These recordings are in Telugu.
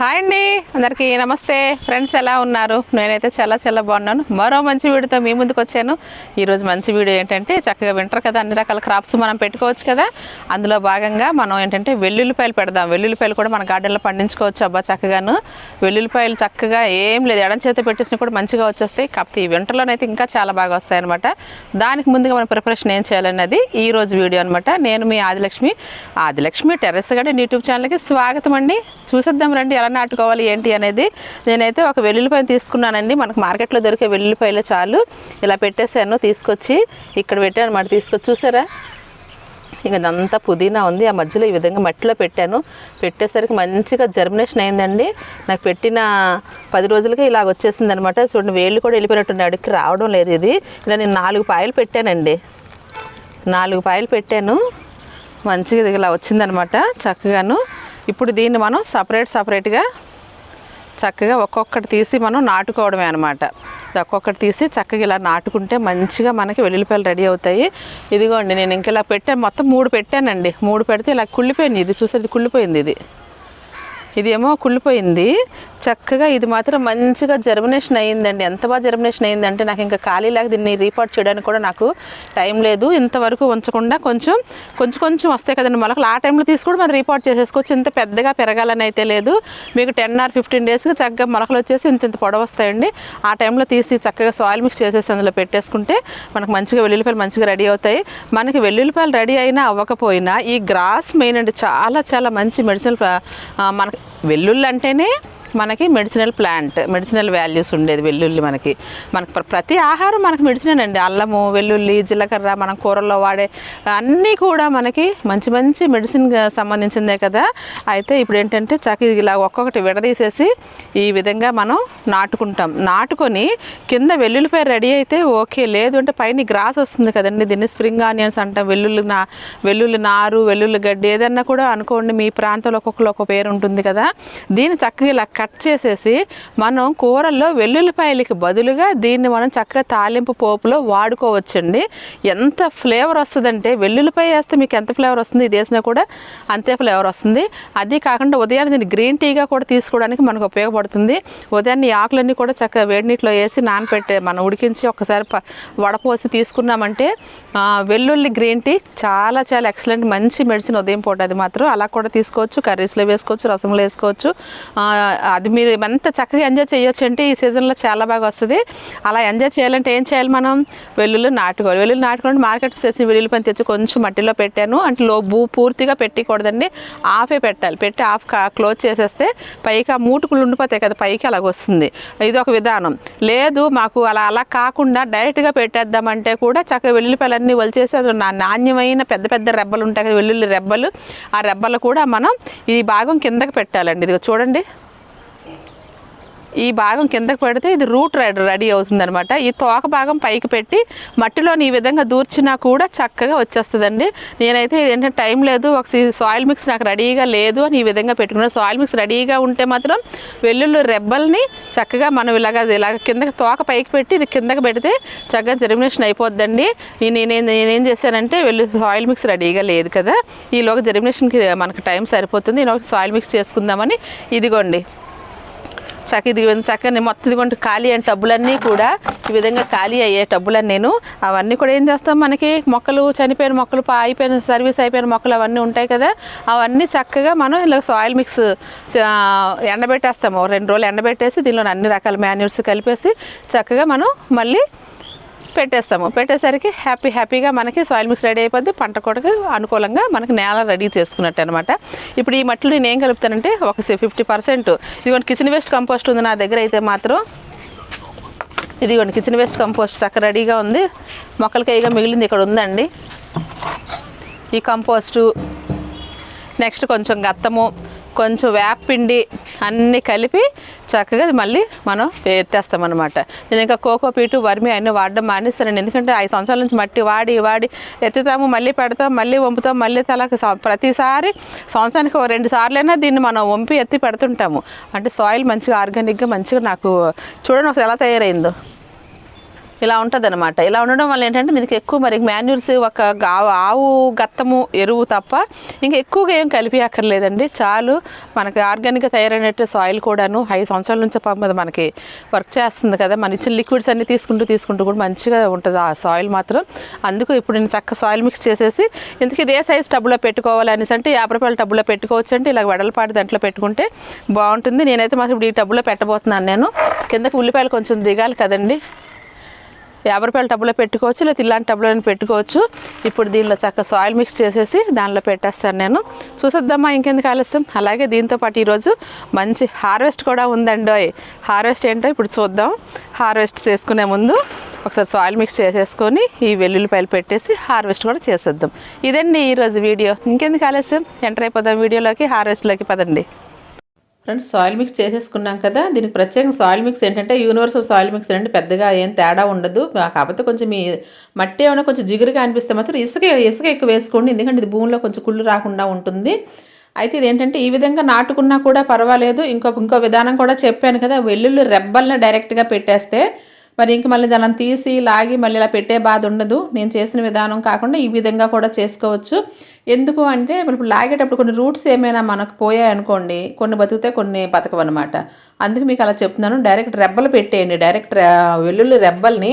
హాయ్ అండి. అందరికీ నమస్తే. ఫ్రెండ్స్ ఎలా ఉన్నారు? నేనైతే చాలా చాలా బాగున్నాను. మరో మంచి వీడియోతో మీ ముందుకు వచ్చాను. ఈరోజు మంచి వీడియో ఏంటంటే చక్కగా వింటర్ కదా అన్ని రకాల క్రాప్స్ మనం పెట్టుకోవచ్చు కదా. అందులో భాగంగా మనం ఏంటంటే వెల్లుల్లిపాయలు పెడదాం. వెల్లుల్లిపాయలు కూడా మన గార్డెన్లో పండించుకోవచ్చు. అబ్బా చక్కగాను. వెల్లుల్లిపాయలు చక్కగా ఏం లేదు. ఎడం చేత పెట్టేసినా కూడా మంచిగా వచ్చేస్తాయి. కాకపోతే ఈ వింటర్లోనైతే ఇంకా చాలా బాగా వస్తాయి అనమాట దానికి ముందుగా మన ప్రిపరేషన్ ఏం చేయాలన్నది ఈ రోజు వీడియో అనమాట నేను మీ Adilakshmi Adilakshmi terrace garden YouTube ఛానల్కి స్వాగతం అండి. చూసేద్దాం రండి ఎలా నాటుకోవాలి ఏంటి అనేది నేనైతే ఒక వెల్లుల్లిపాయలు తీసుకున్నానండి. మనకు మార్కెట్లో దొరికే వెల్లుల్లిపాయలు చాలు. ఇలా పెట్టేశాను తీసుకొచ్చి ఇక్కడ పెట్టాను అనమాట తీసుకొచ్చి చూసారా? ఇక ఇదంతా పుదీనా ఉంది. ఆ మధ్యలో ఈ విధంగా మట్టిలో పెట్టాను. పెట్టేసరికి మంచిగా జర్మినేషన్ అయిందండి. నాకు పెట్టిన పది రోజులకే ఇలా వచ్చేసింది అనమాట చూడండి వేళ్ళు కూడా వెళ్ళిపోయినట్టుంది అడిగి రావడం లేదు ఇది. ఇలా నేను నాలుగు పాయలు పెట్టానండి. నాలుగు పాయలు పెట్టాను. మంచిగా ఇది ఇలా వచ్చిందనమాట చక్కగాను. ఇప్పుడు దీన్ని మనం సపరేట్ సపరేట్గా చక్కగా ఒక్కొక్కటి తీసి మనం నాటుకోవడమే అనమాట ఒక్కొక్కటి తీసి చక్కగా ఇలా నాటుకుంటే మంచిగా మనకి వెల్లుల్లిపాయలు రెడీ అవుతాయి. ఇదిగోండి నేను ఇంక ఇలా పెట్టాను మొత్తం మూడు పెట్టానండి. మూడు పెడితే ఇలా కుళ్ళిపోయింది. ఇది చూసేది కుళ్ళిపోయింది ఇది. ఇదేమో కుళ్ళిపోయింది. చక్కగా ఇది మాత్రం మంచిగా జర్మినేషన్ అయ్యిందండి. ఎంత బాగా జర్మినేషన్ అయ్యిందంటే నాకు ఇంకా ఖాళీ లేక దీన్ని రీపోర్ట్ చేయడానికి కూడా నాకు టైం లేదు. ఇంతవరకు ఉంచకుండా కొంచెం కొంచెం కొంచెం వస్తాయి కదండి మొలకలు. ఆ టైంలో తీసుకుని మనం రీపోర్ట్ చేసేసుకోవచ్చు. ఇంత పెద్దగా పెరగాలని అయితే లేదు. మీకు టెన్ ఆర్ ఫిఫ్టీన్ డేస్కి చక్కగా మొలకలు వచ్చేసి ఇంత ఇంత పొడవు వస్తాయండి. ఆ టైంలో తీసి చక్కగా సాయిల్ మిక్స్ చేసేసి అందులో పెట్టేసుకుంటే మనకు మంచిగా వెల్లుల్లిపాయలు మంచిగా రెడీ అవుతాయి. మనకి వెల్లుల్లిపాయలు రెడీ అయినా అవ్వకపోయినా ఈ గ్రాస్ మెయిన్ అండి చాలా చాలా మంచి మెడిసిన్ మనకి వెల్లుల్లి అంటేనే మనకి మెడిసినల్ ప్లాంట్ మెడిసినల్ వాల్యూస్ ఉండేది వెల్లుల్లి మనకి. మనకి ప్రతి ఆహారం మనకి మెడిసిన్ అండి. అల్లము వెల్లుల్లి జీలకర్ర మనం కూరల్లో వాడే అన్నీ కూడా మనకి మంచి మంచి మెడిసిన్ సంబంధించిందే కదా. అయితే ఇప్పుడు ఏంటంటే చక్క ఇలా ఒక్కొక్కటి విడదీసేసి ఈ విధంగా మనం నాటుకుంటాం. నాటుకొని కింద వెల్లుల్లిపై రెడీ అయితే ఓకే. లేదు అంటే పైన గ్రాస్ వస్తుంది కదండి. దీన్ని స్ప్రింగ్ ఆనియన్స్ అంటాం. వెల్లుల్లి నా వెల్లుల్లి నారు వెల్లుల్లి గడ్డి ఏదన్నా కూడా అనుకోండి మీ ప్రాంతంలో ఒక్కొక్కరు ఒక పేరు ఉంటుంది కదా. దీన్ని చక్కగా ఇలా కట్ చేసేసి మనం కూరల్లో వెల్లుల్లిపాయలకి బదులుగా దీన్ని మనం చక్కగా తాలింపు పోపులో వాడుకోవచ్చండి. ఎంత ఫ్లేవర్ వస్తుందంటే వెల్లుల్లిపాయ వేస్తే మీకు ఎంత ఫ్లేవర్ వస్తుంది? ఇది వేసినా కూడా అంతే ఫ్లేవర్ వస్తుంది. అది కాకుండా ఉదయాన్నే దీన్ని గ్రీన్ టీగా కూడా తీసుకోవడానికి మనకు ఉపయోగపడుతుంది. ఉదయాన్నే ఆకులన్నీ కూడా చక్కగా వేడి నీటిలో వేసి నానపెట్టే మనం ఉడికించి ఒకసారి ప- వడపోసి తీసుకున్నామంటే వెల్లుల్లి గ్రీన్ టీ చాలా చాలా ఎక్సలెంట్ మంచి మెడిసిన్ ఉదయం పూట. అది మాత్రం అలా కూడా తీసుకోవచ్చు. కర్రీస్లో వేసుకోవచ్చు రసంలో వేసుకోవచ్చు. అది మీరు ఎంత చక్కగా ఎంజాయ్ చేయొచ్చు అంటే ఈ సీజన్లో చాలా బాగా వస్తుంది. అలా ఎంజాయ్ చేయాలంటే ఏం చేయాలి మనం? వెల్లుల్లి నాటుకోవాలి వెల్లుల్లి నాటుకోవాలి మార్కెట్ చేసిన వెల్లుల్లి పని తెచ్చి కొంచెం మట్టిలో పెట్టాను. అంటే లో భూ పూర్తిగా పెట్టకూడదండి. ఆఫే పెట్టాలి. పెట్టి ఆఫ్ కా- క్లోజ్ చేసేస్తే పైకి ఆ మూటుకులు ఉండిపోతాయి కదా పైకి అలాగ వస్తుంది. ఇది ఒక విధానం. లేదు మాకు అలా అలా కాకుండా డైరెక్ట్గా పెట్టేద్దామంటే కూడా చక్కగా వెల్లుల్లిపాయలన్నీ వలిచేసి అది నా నాణ్యమైన పెద్ద పెద్ద రెబ్బలు ఉంటాయి కదా వెల్లుల్లి రెబ్బలు. ఆ రెబ్బలు కూడా మనం ఈ భాగం కిందకి పెట్టాలండి. ఇది చూడండి. ఈ భాగం కిందకు పెడితే ఇది రూట్ రెడీ రెడీ అవుతుంది అనమాట ఈ తోక భాగం పైకి పెట్టి మట్టిలోని ఈ విధంగా దూర్చినా కూడా చక్కగా వచ్చేస్తుందండి. నేనైతే ఏంటంటే టైం లేదు ఒక సాయిల్ మిక్స్ నాకు రెడీగా లేదు అని ఈ విధంగా పెట్టుకున్నాను. సాయిల్ మిక్స్ రెడీగా ఉంటే మాత్రం వెల్లుల్లి రెబ్బల్ని చక్కగా మనం ఇలాగ ఇలాగ కిందకి తోక పైకి పెట్టి ఇది కిందకి పెడితే చక్కగా జర్మినేషన్ అయిపోద్దండి. నేనే నేనేం చేశానంటే వెల్లు సాయిల్ మిక్స్ రెడీగా లేదు కదా. ఈలోగా జర్మినేషన్కి మనకు టైం సరిపోతుంది. ఈలోగా సాయిల్ మిక్స్ చేసుకుందామని ఇదిగోండి. చక్క ఇది చక్కని మొత్తం ఇదిగోండి ఖాళీ అయిన టబ్బులన్నీ కూడా ఈ విధంగా ఖాళీ అయ్యే టబ్బులని నేను. అవన్నీ కూడా ఏం చేస్తాం మనకి? మొక్కలు చనిపోయిన మొక్కలు పా- అయిపోయిన సర్వీస్ అయిపోయిన మొక్కలు అవన్నీ ఉంటాయి కదా. అవన్నీ చక్కగా మనం ఇలా సాయిల్ మిక్స్ ఎండబెట్టేస్తాము. రెండు రోజులు ఎండబెట్టేసి దీనిలో అన్ని రకాల మాన్యూర్స్ కలిపేసి చక్కగా మనం మళ్ళీ పెట్టేస్తాము. పెట్టేసరికి హ్యాపీ హ్యాపీగా మనకి సాయిల్ మిక్స్ రెడీ అయిపోద్ది. పంట కొడకు అనుకూలంగా మనకి నేల రెడీ చేసుకున్నట్టు అనమాట ఇప్పుడు ఈ మట్టిలో నేను ఏం కలుపుతానంటే ఒక ఫిఫ్టీ పర్సెంట్ ఇదిగోండి కిచెన్ వేస్ట్ కంపోస్ట్ ఉంది నా దగ్గర అయితే మాత్రం. ఇదిగోండి కిచెన్ వేస్ట్ కంపోస్ట్ చక్క రెడీగా ఉంది. మొక్కలకి మిగిలింది ఇక్కడ ఉందండి. ఈ కంపోస్టు నెక్స్ట్ కొంచెం గత్తము. కొంచెం వేపపిండి అన్నీ కలిపి చక్కగా మళ్ళీ మనం ఎత్తేస్తాం అనమాట నేను ఇంకా కోకో పీటు వర్మి అన్నీ వాడడం మానేస్తానండి. ఎందుకంటే ఐదు సంవత్సరాల నుంచి మట్టి వాడి వాడి ఎత్తుతాము మళ్ళీ పెడతాం మళ్ళీ వంపుతాం మళ్ళీ తలకి ప్రతిసారి సంవత్సరానికి ఓ రెండు సార్లైనా దీన్ని మనం వంపి ఎత్తి పెడుతుంటాము. అంటే సాయిల్ మంచిగా ఆర్గానిక్గా మంచిగా నాకు చూడండి ఒకసారి ఎలా తయారైందో. ఇలా ఉంటుంది అనమాట ఇలా ఉండడం వల్ల ఏంటంటే దీనికి ఎక్కువ మరి మాన్యూర్స్ ఒక ఆవు గత్తము ఎరువు తప్ప ఇంకా ఎక్కువగా ఏం కలిపి అక్కర్లేదండి. చాలు మనకి ఆర్గానిక్గా తయారైనట్టు సాయిల్ కూడాను ఐదు సంవత్సరాల నుంచి పాపం మనకి వర్క్ చేస్తుంది కదా. మన ఇచ్చిన లిక్విడ్స్ అన్ని తీసుకుంటూ తీసుకుంటూ కూడా మంచిగా ఉంటుంది ఆ సాయిల్ మాత్రం. అందుకు ఇప్పుడు నేను చక్క సాయిల్ మిక్స్ చేసేసి ఇందుకు ఇదే సైజ్ టబ్బులో పెట్టుకోవాలి అనేసి అంటే యాభై రూపాయల టబ్బులో పెట్టుకోవచ్చు అంటే ఇలా వెడల్పాటి దాంట్లో పెట్టుకుంటే బాగుంటుంది. నేనైతే మాత్రం ఇప్పుడు ఈ టబ్బులో పెట్టబోతున్నాను నేను. కిందకి ఉల్లిపాయలు కొంచెం దిగాలి కదండి. యాభై రూపాయల టబ్బులో పెట్టుకోవచ్చు లేదా ఇలాంటి టబ్బులో పెట్టుకోవచ్చు. ఇప్పుడు దీనిలో చక్క సాయిల్ మిక్స్ చేసేసి దానిలో పెట్టేస్తాను నేను. చూసేద్దామా ఇంకెందుకు ఆలస్యం? అలాగే దీంతో పాటు ఈరోజు మంచి హార్వెస్ట్ కూడా ఉందండి. హార్వెస్ట్ ఏంటో ఇప్పుడు చూద్దాం. హార్వెస్ట్ చేసుకునే ముందు ఒకసారి సాయిల్ మిక్స్ చేసేసుకొని ఈ వెల్లుల్లిపాయలు పెట్టేసి హార్వెస్ట్ కూడా చేసేద్దాం. ఇదండి ఈరోజు వీడియో. ఇంకెందుకు ఆలస్యం? ఎంటర్ అయిపోదాం వీడియోలోకి హార్వెస్ట్లోకి పదండి. ఫ్రెండ్స్ సాయిల్ మిక్స్ చేసేసుకున్నాం కదా. దీనికి ప్రత్యేకంగా సాయిల్ మిక్స్ ఏంటంటే యూనివర్సల్ సాయిల్ మిక్స్ అంటే పెద్దగా ఏం తేడా ఉండదు. కాకపోతే కొంచెం మీ మట్టి ఏమైనా కొంచెం జిగురుగా అనిపిస్తే మాత్రం ఇసుక ఇసుక ఎక్కువ వేసుకోండి. ఎందుకంటే ఇది భూమిలో కొంచెం కుళ్ళు రాకుండా ఉంటుంది. అయితే ఇది ఏంటంటే ఈ విధంగా నాటుకున్నా కూడా పర్వాలేదు. ఇంకో ఇంకో విధానం కూడా చెప్పాను కదా. వెల్లుల్లి రెబ్బల్ని డైరెక్ట్గా పెట్టేస్తే మరి ఇంక మళ్ళీ దాన్ని తీసి లాగి మళ్ళీ ఇలా పెట్టే బాధ ఉండదు. నేను చేసిన విధానం కాకుండా ఈ విధంగా కూడా చేసుకోవచ్చు. ఎందుకు అంటే ఇప్పుడు లాగేటప్పుడు కొన్ని రూట్స్ ఏమైనా మనకు పోయాయి అనుకోండి కొన్ని బతికితే కొన్ని బతకవు అనమాట అందుకు మీకు అలా చెప్తున్నాను. డైరెక్ట్ రెబ్బలు పెట్టేయండి. డైరెక్ట్ వెల్లుల్లి రెబ్బల్ని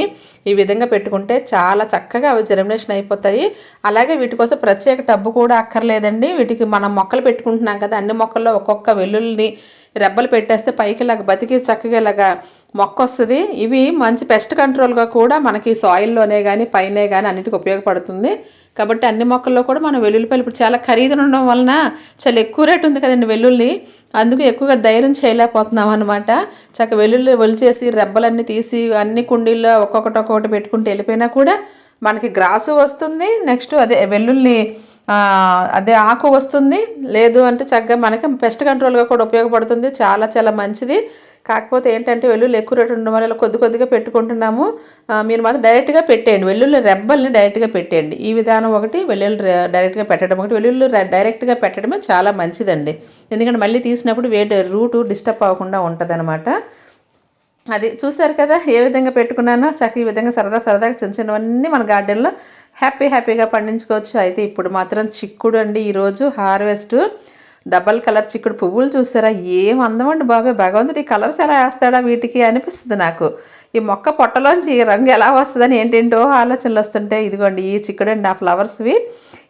ఈ విధంగా పెట్టుకుంటే చాలా చక్కగా అవి జర్మినేషన్ అయిపోతాయి. అలాగే వీటి కోసం ప్రత్యేక టబ్బు కూడా అక్కర్లేదండి. వీటికి మనం మొక్కలు పెట్టుకుంటున్నాం కదా అన్ని మొక్కల్లో ఒక్కొక్క వెల్లుల్లిని రెబ్బలు పెట్టేస్తే పైకి ఇలాగ బతికి చక్కగా ఇలాగా మొక్క వస్తుంది ఇవి మంచి పెస్ట్ కంట్రోల్గా కూడా మనకి సాయిల్లోనే కానీ పైన కానీ అన్నిటికీ ఉపయోగపడుతుంది. కాబట్టి అన్ని మొక్కల్లో కూడా మనం వెల్లుల్లిపాయలు ఇప్పుడు చాలా ఖరీదు ఉండడం వలన చాలా ఎక్కువ రేటు ఉంది కదండి వెల్లుల్లి. అందుకు ఎక్కువగా ధైర్యం చేయలేకపోతున్నాం అనమాట చక్క వెల్లుల్లి ఒలిచేసి రెబ్బలన్నీ తీసి అన్ని కుండీల్లో ఒక్కొక్కటి ఒక్కొక్కటి పెట్టుకుంటూ వెళ్ళిపోయినా కూడా మనకి గ్రాసు వస్తుంది. నెక్స్ట్ అదే వెల్లుల్లి అదే ఆకు వస్తుంది. లేదు అంటే చక్కగా మనకి పెస్ట్ కంట్రోల్గా కూడా ఉపయోగపడుతుంది. చాలా చాలా మంచిది. కాకపోతే ఏంటంటే వెల్లుల్లి ఎక్కువ రేటు ఉండడం వల్ల కొద్ది కొద్దిగా పెట్టుకుంటున్నాము. మీరు మాత్రం డైరెక్ట్గా పెట్టేయండి. వెల్లుల్లి రెబ్బల్ని డైరెక్ట్గా పెట్టేయండి. ఈ విధానం ఒకటి వెల్లుల్లి డైరెక్ట్గా పెట్టడం ఒకటి. వెల్లుల్లి డైరెక్ట్గా పెట్టడమే చాలా మంచిదండి. ఎందుకంటే మళ్ళీ తీసినప్పుడు వేడి రూటు డిస్టర్బ్ అవ్వకుండా ఉంటుంది అది చూసారు కదా ఏ విధంగా పెట్టుకున్నానో చక్క ఈ విధంగా సరదా సరదాగా చిన్న చిన్నవన్నీ మన గార్డెన్లో హ్యాపీ హ్యాపీగా పండించుకోవచ్చు. అయితే ఇప్పుడు మాత్రం చిక్కుడు అండి ఈరోజు హార్వెస్ట్. డబల్ కలర్ చిక్కుడు పువ్వులు చూస్తారా ఏం అందమండి బాబాయ్ భగవంతుడు ఈ కలర్స్ ఎలా వేస్తాడా వీటికి అనిపిస్తుంది నాకు. ఈ మొక్క పొట్టలోంచి ఈ రంగు ఎలా వస్తుందని ఏంటేంటో ఆలోచనలు వస్తుంటే ఇదిగోండి ఈ చిక్కుడు అండి ఆ ఫ్లవర్స్వి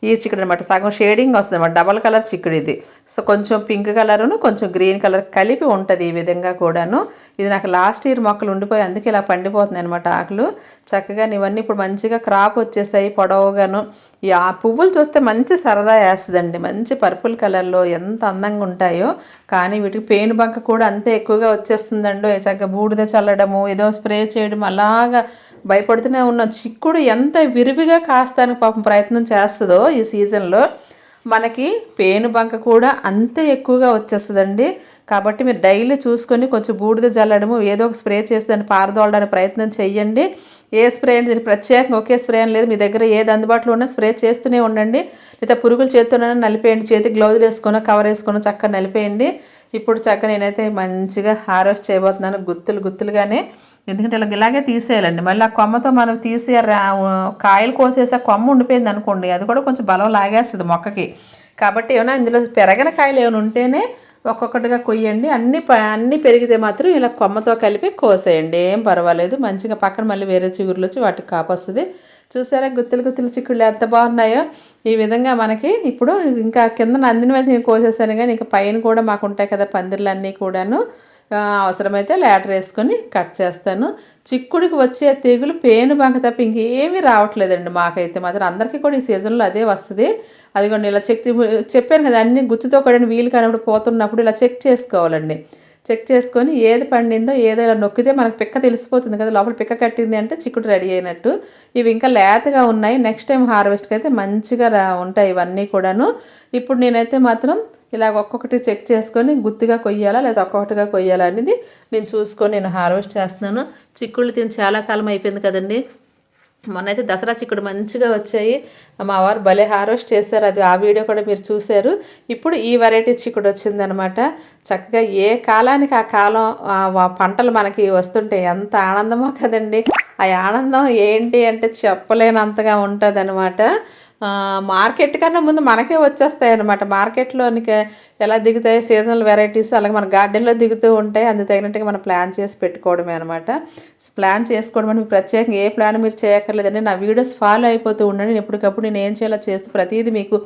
ఈ చిక్కుడు అనమాట సగం షేడింగ్ వస్తుంది అనమాట డబల్ కలర్ చిక్కుడు ఇది. సో కొంచెం పింక్ కలరును కొంచెం గ్రీన్ కలర్ కలిపి ఉంటుంది ఈ విధంగా కూడాను. ఇది నాకు లాస్ట్ ఇయర్ మొక్కలు ఉండిపోయి అందుకే ఇలా పండిపోతుంది అనమాట ఆకులు. చక్కగా ఇవన్నీ ఇప్పుడు మంచిగా క్రాప్ వచ్చేస్తాయి పొడవుగాను. ఆ పువ్వులు చూస్తే మంచి సరదా వేస్తుందండి. మంచి పర్పుల్ కలర్లో ఎంత అందంగా ఉంటాయో. కానీ వీటికి పేను బంక కూడా అంతే ఎక్కువగా వచ్చేస్తుందండో. చక్కగా బూడిద చల్లడము ఏదో స్ప్రే చేయడం అలాగా భయపడుతూనే ఉన్న. చిక్కుడు ఎంత విరివిగా కాస్తానికి పాపం ప్రయత్నం చేస్తుందో ఈ సీజన్లో. మనకి పేను బంక కూడా అంతే ఎక్కువగా వచ్చేస్తుందండి. కాబట్టి మీరు డైలీ చూసుకొని కొంచెం బూడిద జల్లడము ఏదో ఒక స్ప్రే చేసి దాన్ని పారదోలడానికి ప్రయత్నం చేయండి ఏ స్ప్రే అంటే దీనికి ప్రత్యేకంగా ఒకే స్ప్రే అని లేదు. మీ దగ్గర ఏది అందుబాటులో ఉన్నా స్ప్రే చేస్తూనే ఉండండి. లేదా పురుగులు చేత్తోనే నలిపేయండి. చేతికి గ్లౌజులు వేసుకున్న కవర్ వేసుకున్న చక్కగా నలిపేయండి. ఇప్పుడు చక్కగా నేనైతే మంచిగా హార్వెస్ట్ చేయబోతున్నాను గుత్తులు గుత్తులుగానే. ఎందుకంటే ఇలా ఇలాగే తీసేయాలండి. మళ్ళీ ఆ కొమ్మతో మనం తీసే కాయలు కోసేసి ఆ కొమ్మ ఉండిపోయింది అనుకోండి. అది కూడా కొంచెం బలం లాగేస్తుంది మొక్కకి. కాబట్టి ఏమైనా ఇందులో పెరగని కాయలు ఏమైనా ఉంటేనే ఒక్కొక్కటిగా కొయ్యండి. అన్ని ప- అన్ని పెరిగితే మాత్రం ఇలా కొమ్మతో కలిపి కోసేయండి. ఏం పర్వాలేదు. మంచిగా పక్కన మళ్ళీ వేరే చిగురులు వచ్చి వాటికి కాపొస్తుంది. చూసారా గుత్తులు గుత్తులు చిక్కుళ్ళు ఎంత బాగున్నాయో. ఈ విధంగా మనకి ఇప్పుడు ఇంకా కింద అందిన మీద నేను కోసేసాను కానీ ఇంకా పైన కూడా మాకు ఉంటాయి కదా పందిర్లన్నీ కూడాను. అవసరమైతే లేటర్ వేసుకొని కట్ చేస్తాను. చిక్కుడికి వచ్చే తెగులు పేను బంక తప్ప ఇంకేమీ రావట్లేదండి మాకైతే మాత్రం. అందరికీ కూడా ఈ సీజన్లో అదే వస్తుంది. అది కూడా ఇలా చెక్ చెప్పాను కదా అన్ని గుత్తితో కూడా వీలు కానప్పుడు పోతున్నప్పుడు ఇలా చెక్ చేసుకోవాలండి. చెక్ చేసుకొని ఏది పండిందో ఏదో ఇలా నొక్కితే మనకు పిక్క తెలిసిపోతుంది కదా లోపల పిక్క కట్టింది అంటే చిక్కుడు రెడీ అయినట్టు. ఇవి ఇంకా లేతగా ఉన్నాయి. నెక్స్ట్ టైం హార్వెస్ట్కి అయితే మంచిగా ఉంటాయి ఇవన్నీ కూడాను. ఇప్పుడు నేనైతే మాత్రం ఇలాగ ఒక్కొక్కటి చెక్ చేసుకొని గుత్తిగా కొయ్యాలా లేదా ఒక్కొక్కటిగా కొయ్యాలా అనేది నేను చూసుకొని నేను హార్వెస్ట్ చేస్తున్నాను. చిక్కుళ్ళు తిని చాలా కాలం అయిపోయింది కదండి. మొన్నైతే దసరా చిక్కుడు మంచిగా వచ్చాయి. మా వారు భలే హార్వెస్ట్ చేశారు. అది ఆ వీడియో కూడా మీరు చూశారు. ఇప్పుడు ఈ వెరైటీ చిక్కుడు వచ్చిందనమాట. చక్కగా ఏ కాలానికి ఆ కాలం ఆ పంటలు మనకి వస్తుంటే ఎంత ఆనందమో కదండి. ఆ ఆనందం ఏంటి అంటే చెప్పలేనంతగా ఉంటుంది అనమాట మార్కెట్ కన్నా ముందు మనకే వచ్చేస్తాయి అనమాట మార్కెట్లోనికి ఎలా దిగుతాయి సీజనల్ వెరైటీస్ అలాగే మన గార్డెన్లో దిగుతూ ఉంటాయి. అందుకు తగినట్టుగా మనం ప్లాన్ చేసి పెట్టుకోవడమే అనమాట ప్లాన్ చేసుకోవడం అంటే ప్రత్యేకంగా ఏ ప్లాన్ మీరు చేయక్కర్లేదండి. నా వీడియోస్ ఫాలో అయిపోతూ ఉండండి. నేను ఎప్పటికప్పుడు నేను ఏం చేయాలో చేస్తూ ప్రతిదీ మీకు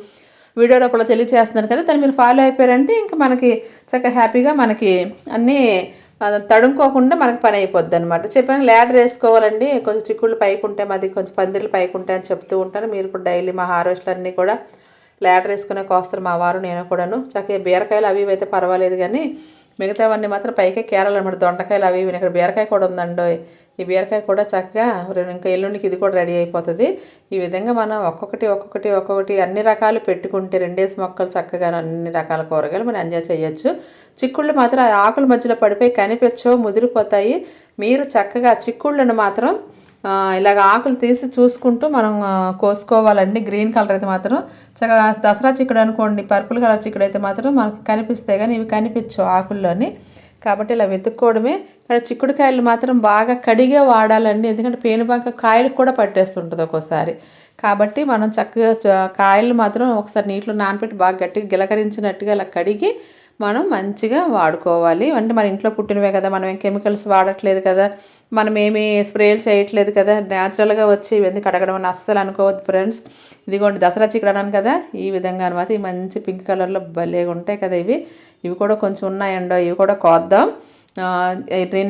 వీడియో లోపల తెలియజేస్తున్నాను కదా. దాన్ని మీరు ఫాలో అయిపోయారంటే ఇంకా మనకి చక్కగా హ్యాపీగా మనకి అన్నీ తడుముకోకుండా మనకు పని అయిపోద్ది అనమాట చెప్పాను ల్యాడర్ వేసుకోవాలండి. కొంచెం చిక్కుళ్ళు పైకి ఉంటే మాది కొంచెం పందిర్లు పైకి ఉంటాయి అని చెప్తూ ఉంటాను మీరు కూడా డైలీ మా హార్వెస్ట్లు అన్నీ కూడా ల్యాడర్ వేసుకునే కోస్తారు మా వారు నేను కూడాను. చక్కగా బీరకాయలు అవి అయితే పర్వాలేదు కానీ మిగతావన్నీ మాత్రం పైకే కేరాలన్నమాట. దొండకాయలు అవి ఇక్కడ బీరకాయ కూడా ఉందండి ఈ బీరకాయ కూడా చక్కగా రెండు ఇంకా ఎల్లుండికి ఇది కూడా రెడీ అయిపోతుంది. ఈ విధంగా మనం ఒక్కొక్కటి ఒక్కొక్కటి ఒక్కొక్కటి అన్ని రకాలు పెట్టుకుంటే రెండేసి మొక్కలు చక్కగా అన్ని రకాల కూరగాయలు మనం ఎంజాయ్ చేయొచ్చు. చిక్కుళ్ళు మాత్రం ఆ ఆకుల మధ్యలో పడిపోయి కనిపించో ముదిరిపోతాయి. మీరు చక్కగా చిక్కుళ్ళను మాత్రం ఇలాగ ఆకులు తీసి చూసుకుంటూ మనం కోసుకోవాలండి. గ్రీన్ కలర్ అయితే మాత్రం చక్కగా దసరా చిక్కుడు అనుకోండి పర్పుల్ కలర్ చిక్కుడు అయితే మాత్రం మనకు కనిపిస్తాయి కానీ ఇవి కనిపించవు ఆకుల్లోని. కాబట్టి ఇలా వెతుక్కోవడమే. ఇక్కడ చిక్కుడుకాయలు మాత్రం బాగా కడిగే వాడాలండి. ఎందుకంటే పేనుబంక కాయలు కూడా పట్టేస్తుంటుంది ఒక్కోసారి. కాబట్టి మనం చక్కగా కాయలు మాత్రం ఒకసారి నీటిలో నానబెట్టి బాగా గట్టిగా గిలకరించినట్టుగా ఇలా కడిగి మనం మంచిగా వాడుకోవాలి. అంటే మన ఇంట్లో పుట్టినవే కదా మనం ఏం కెమికల్స్ వాడట్లేదు కదా మనం ఏమీ స్ప్రేలు చేయట్లేదు కదా. న్యాచురల్గా వచ్చి ఇవన్నీ కడగడం అని అస్సలు అనుకోవద్దు ఫ్రెండ్స్. ఇదిగోండి దసరా చికెన్ అన్నాను కదా. ఈ విధంగా అనమాట ఈ మంచి పింక్ కలర్లో భలేగా ఉంటాయి కదా ఇవి. ఇవి కూడా కొంచెం ఉన్నాయండో ఇవి కూడా కోద్దాం.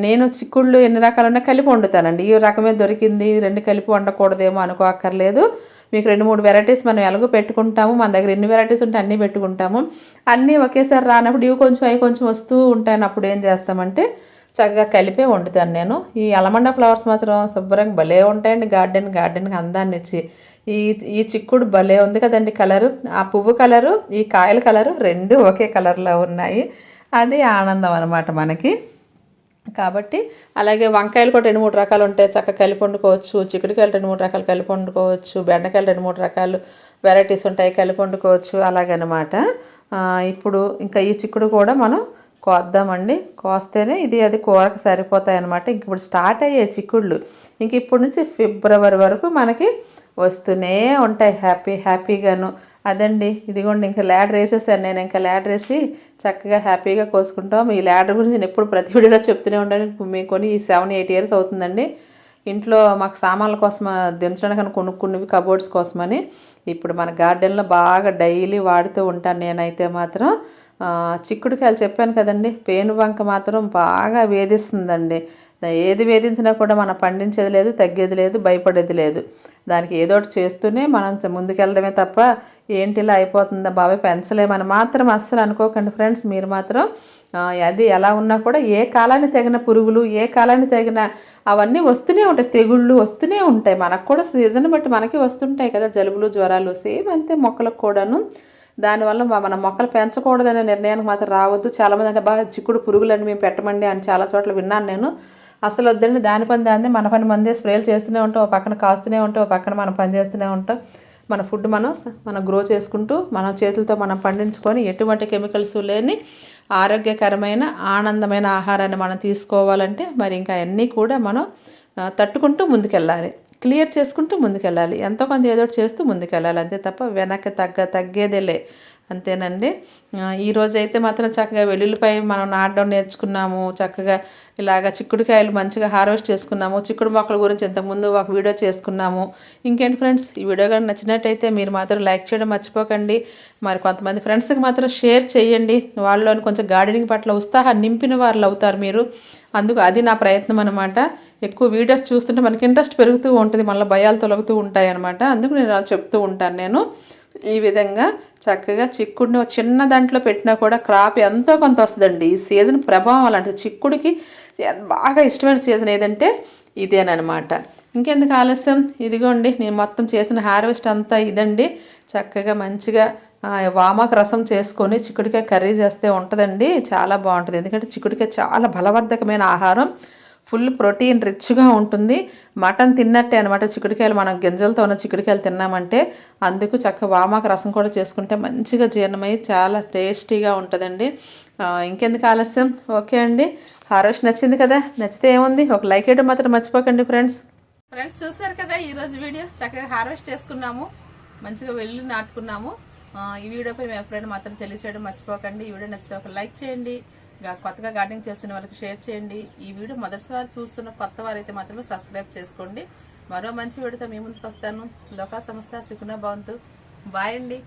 నేను చిక్కుళ్ళు ఎన్ని రకాలున్నా కలిపి వండుతానండి. ఈ రకమే దొరికింది. రెండు కలిపి వండకూడదేమో అనుకోక్కర్లేదు. మీకు రెండు మూడు వెరైటీస్ మనం ఎలాగో పెట్టుకుంటాము. మన దగ్గర ఎన్ని వెరైటీస్ ఉంటే అన్నీ పెట్టుకుంటాము. అన్నీ ఒకేసారి రానప్పుడు ఇవి కొంచెం అవి కొంచెం వస్తూ ఉంటాయి. అప్పుడు ఏం చేస్తామంటే చక్కగా కలిపే వండుతాను నేను. ఈ అలమండ ఫ్లవర్స్ మాత్రం శుభ్రంగా భలే ఉంటాయండి గార్డెన్ గార్డెన్కి అందాన్ని ఇచ్చి. ఈ ఈ చిక్కుడు భలే ఉంది కదండి కలరు. ఆ పువ్వు కలరు ఈ కాయల కలరు రెండు ఒకే కలర్లో ఉన్నాయి. అది ఆనందం అనమాట మనకి. కాబట్టి అలాగే వంకాయలు కూడా రెండు మూడు రకాలు ఉంటాయి చక్కగా కలిపి వండుకోవచ్చు. చిక్కుడుకాయలు రెండు మూడు రకాలు కలిపి వండుకోవచ్చు. బెండకాయలు రెండు మూడు రకాలు వెరైటీస్ ఉంటాయి కలిపి వండుకోవచ్చు. అలాగనమాట. ఇప్పుడు ఇంకా ఈ చిక్కుడు కూడా మనం కోద్దామండి. కోస్తేనే ఇది అది కూరకు సరిపోతాయి అనమాట ఇంక ఇప్పుడు స్టార్ట్ అయ్యే చిక్కుళ్ళు ఇంక ఇప్పటి నుంచి ఫిబ్రవరి వరకు మనకి వస్తూనే ఉంటాయి. హ్యాపీ హ్యాపీగాను. అదండి. ఇదిగోండి ఇంకా ల్యాడర్ వేసేసాను నేను. ఇంకా ల్యాడర్ వేసి చక్కగా హ్యాపీగా కోసుకుంటాం. ఈ ల్యాడర్ గురించి నేను ఎప్పుడు ప్రతి వీడియోలో చెప్తూనే ఉంటాను. మేము కొని సెవెన్ ఎయిట్ ఇయర్స్ అవుతుందండి. ఇంట్లో మాకు సామాన్ల కోసం దించడానికి కొనుక్కున్నవి కబోర్డ్స్ కోసమని ఇప్పుడు మన గార్డెన్లో బాగా డైలీ వాడుతూ ఉంటాను నేనైతే మాత్రం. చిక్కుడుకాయలు చెప్పాను కదండి పేను బంక మాత్రం బాగా వేధిస్తుందండి. ఏది వేధించినా కూడా మనం పండించేది లేదు తగ్గేది లేదు భయపడేది లేదు. దానికి ఏదో ఒకటి చేస్తూనే మనం ముందుకెళ్ళడమే తప్ప ఏంటి ఇలా అయిపోతుందా బాబాయ్ పెంచలేమని మాత్రం అస్సలు అనుకోకండి ఫ్రెండ్స్. మీరు మాత్రం అది ఎలా ఉన్నా కూడా ఏ కాలానికి తగిన పురుగులు ఏ కాలానికి తగిన అవన్నీ వస్తూనే ఉంటాయి. తెగుళ్ళు వస్తూనే ఉంటాయి. మనకు కూడా సీజన్ బట్టి మనకి వస్తుంటాయి కదా జలుబులు జ్వరాలు సేమ్ అంతే మొక్కలకు కూడాను. దానివల్ల మన మొక్కలు పెంచకూడదనే నిర్ణయానికి మాత్రం రావద్దు. చాలామంది అంటే బాగా చిక్కుడు పురుగులని మేము పెట్టమండి అని చాలా చోట్ల విన్నాను నేను. అసలు వద్దండి దాని పని దాన్ని మన పని మందే. స్ప్రేలు చేస్తూనే ఉంటాం. ఒక పక్కన కాస్తూనే ఉంటాం. ఒక పక్కన మనం పని చేస్తూనే ఉంటాం. మన ఫుడ్ మనం మనం గ్రో చేసుకుంటూ మన చేతులతో మనం పండించుకొని ఎటువంటి కెమికల్స్ లేని ఆరోగ్యకరమైన ఆనందమైన ఆహారాన్ని మనం తీసుకోవాలంటే మరి ఇంకా అన్నీ కూడా మనం తట్టుకుంటూ ముందుకెళ్ళాలి. క్లియర్ చేసుకుంటూ ముందుకెళ్ళాలి. ఎంతో కొంత ఏదో ఒకటి చేస్తూ ముందుకెళ్ళాలి. అంతే తప్ప వెనక్కి తగ్గ తగ్గేదేలే. అంతేనండి. ఈరోజైతే అయితే మాత్రం చక్కగా వెల్లుల్లిపై మనం నాటడం నేర్చుకున్నాము. చక్కగా ఇలాగ చిక్కుడుకాయలు మంచిగా హార్వెస్ట్ చేసుకున్నాము. చిక్కుడు మొక్కల గురించి ఇంతకుముందు ఒక వీడియో చేసుకున్నాము. ఇంకేంటి ఫ్రెండ్స్ ఈ వీడియో కానీ నచ్చినట్టయితే మీరు మాత్రం లైక్ చేయడం మర్చిపోకండి. మరి కొంతమంది ఫ్రెండ్స్కి మాత్రం షేర్ చేయండి. వాళ్ళలోని కొంచెం గార్డెనింగ్ పట్ల ఉత్సాహం నింపిన వాళ్ళు అవుతారు మీరు. అందుకు అది నా ప్రయత్నం అనమాట ఎక్కువ వీడియోస్ చూస్తుంటే మనకి ఇంట్రెస్ట్ పెరుగుతూ ఉంటుంది. మళ్ళీ భయాలు తొలగుతూ ఉంటాయి అనమాట అందుకు నేను అలా చెప్తూ ఉంటాను నేను. ఈ విధంగా చక్కగా చిక్కుడిని చిన్న దాంట్లో పెట్టినా కూడా క్రాప్ ఎంతో కొంత వస్తుందండి. ఈ సీజన్ ప్రభావం అలాంటిది. చిక్కుడికి బాగా ఇష్టమైన సీజన్ ఏదంటే ఇదేనమాట ఇంకెందుకు ఆలస్యం? ఇదిగోండి నేను మొత్తం చేసిన హార్వెస్ట్ అంతా ఇదండి. చక్కగా మంచిగా వామాకు రసం చేసుకొని చిక్కుడికాయ కర్రీ చేస్తే ఉంటుందండి. చాలా బాగుంటుంది. ఎందుకంటే చిక్కుడికాయ చాలా బలవర్ధకమైన ఆహారం. ఫుల్ ప్రోటీన్ రిచ్గా ఉంటుంది. మటన్ తిన్నట్టే అనమాట చిక్కుడుకాయలు మనం గింజలతో ఉన్న చిక్కుడుకాయలు తిన్నామంటే అందుకు చక్క వామాకు రసం కూడా చేసుకుంటే మంచిగా జీర్ణమై చాలా టేస్టీగా ఉంటుందండి. ఇంకెందుకు ఆలస్యం? ఓకే అండి. హార్వెస్ట్ నచ్చింది కదా? నచ్చితే ఏముంది? ఒక లైక్ వేయడం మాత్రం మర్చిపోకండి ఫ్రెండ్స్. ఫ్రెండ్స్ చూసారు కదా ఈరోజు వీడియో? చక్కగా హార్వెస్ట్ చేసుకున్నాము. మంచిగా వెళ్ళి నాటుకున్నాము. ఈ వీడియోపై మీ అభిప్రాయం మాత్రం తెలియచేయడం మర్చిపోకండి. ఈ వీడియో నచ్చితే ఒక లైక్ చేయండి. కొత్తగా గార్డెనింగ్ చేస్తున్న వాళ్ళకి షేర్ చేయండి. ఈ వీడియో మొదటిసారి చూస్తున్న కొత్త వారైతే మాత్రమే సబ్స్క్రైబ్ చేసుకోండి. మరో మంచి వీడియోతో మీ ముందుకు వస్తాను. లోకా సంస్థ సుఖనా భవంతు. బాయ్ అండి.